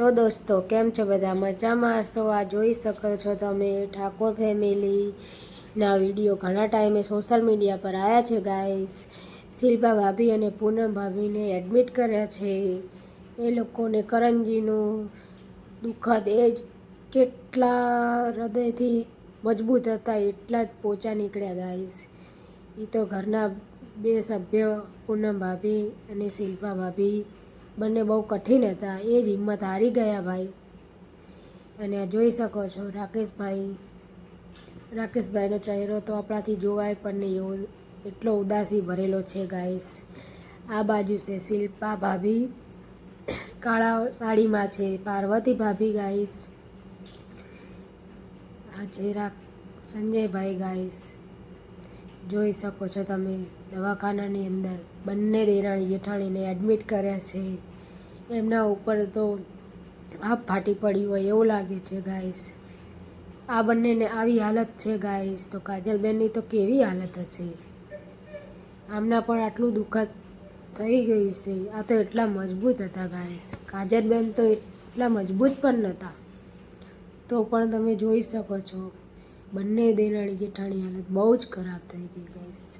તો દોસ્તો, કેમ છો બધા? મજામાં? હશો આ જોઈ શકો છો તમે? ઠાકોર ફેમિલીના વીડિયો ઘણા ટાઈમે સોશિયલ મીડિયા પર આવ્યા છે ગાઈસ શિલ્પા ભાભી અને પૂનમ ભાભીને એડમિટ કર્યા છે. એ લોકોને કરંજીનું દુઃખદ એ જ કેટલા હૃદયથી મજબૂત હતા, એટલા જ પોચા નીકળ્યા ગાઈસ એ તો ઘરના બે સભ્ય, પૂનમ ભાભી અને શિલ્પા ભાભી. બંને બહુ કઠિન હતા. એ જ હિંમત હારી ગયા ભાઈ. અને જોઈ શકો છો રાકેશભાઈ. રાકેશભાઈનો ચહેરો તો આપણાથી જોવાય પણ નહીં એવો એટલો ઉદાસી ભરેલો છે ગાઈસ આ બાજુ છે શિલ્પા ભાભી. કાળા સાડીમાં છે પાર્વતી ભાભી ગાઈસ આ છે રા સંજયભાઈ ગાઈસ જોઈ શકો છો તમે દવાખાનાની અંદર બંને દેરાણી જેઠાણીને એડમિટ કર્યા છે. એમના ઉપર તો આપ ફાટી પડી હોય એવું લાગે છે ગાઈસ આ બંનેને આવી હાલત છે ગાઈસ તો કાજલબેનની તો કેવી હાલત હશે? આમના પણ આટલું દુઃખદ થઈ ગયું છે. આ તો એટલા મજબૂત હતા ગાઈસ કાજલબેન તો એટલા મજબૂત પણ નહોતા. તો પણ તમે જોઈ શકો છો, બંને દેનાળી જેઠાણી હાલત બહુ જ ખરાબ થઈ ગઈ ગાઈસ